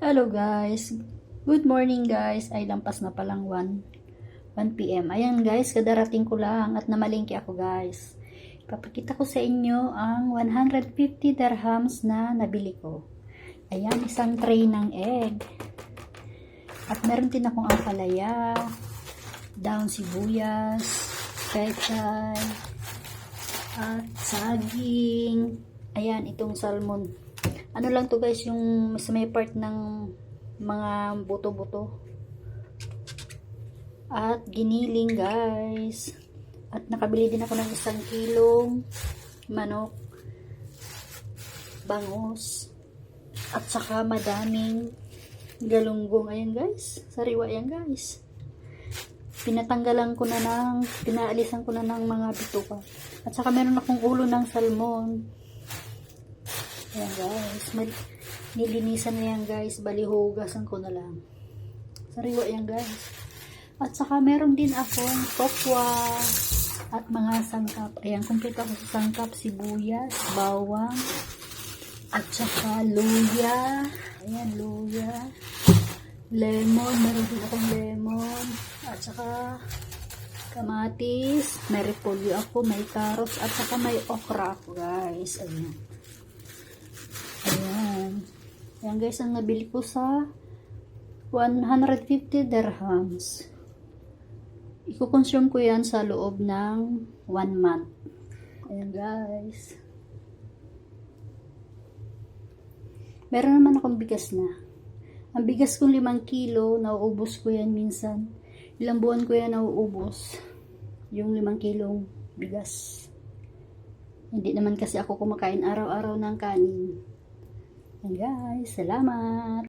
Hello guys. Good morning guys. Ay lampas na palang 1 1 PM. Ayan guys, kadarating ko lang at namalingki ako guys. Ipapakita ko sa inyo ang 150 dirhams na nabili ko. Ayan, isang tray ng egg. At meron din akong ampalaya, down sibuyas, pechay, at saging. Ayan, itong salmon. Ano lang to guys, yung sa may part ng mga buto-buto. At giniling guys. At nakabili din ako ng isang kilong manok, bangus, at saka madaming galunggong. Ayan guys, sariwa yan guys. Pinatanggalan ko na ng, pinaalisan ko na ng mga bituka. At saka meron akong ulo ng salmon. Ayan guys, nilinisan na yan guys, balihugasan ko na lang. Sariwa yan guys. At saka meron din akong tokwa at mga sangkap. Ayan, kumpleto ako sa sangkap, sibuyas, bawang, at saka luya. Ayan, luya. Lemon, meron din akong lemon. At saka kamatis, may repolyo ako, may carrots, at saka may okra ako guys. Ayan. Ayan guys, ang nabili ko sa 150 dirhams. Iko-consume ko yan sa loob ng 1 month. Ayan guys. Meron naman akong bigas na. Ang bigas kong 5 kilo, nauubos ko yan minsan. Ilang buwan ko yan nauubos. Yung 5 kilong bigas. Hindi naman kasi ako kumakain araw-araw ng kanin. Ayan guys, salamat!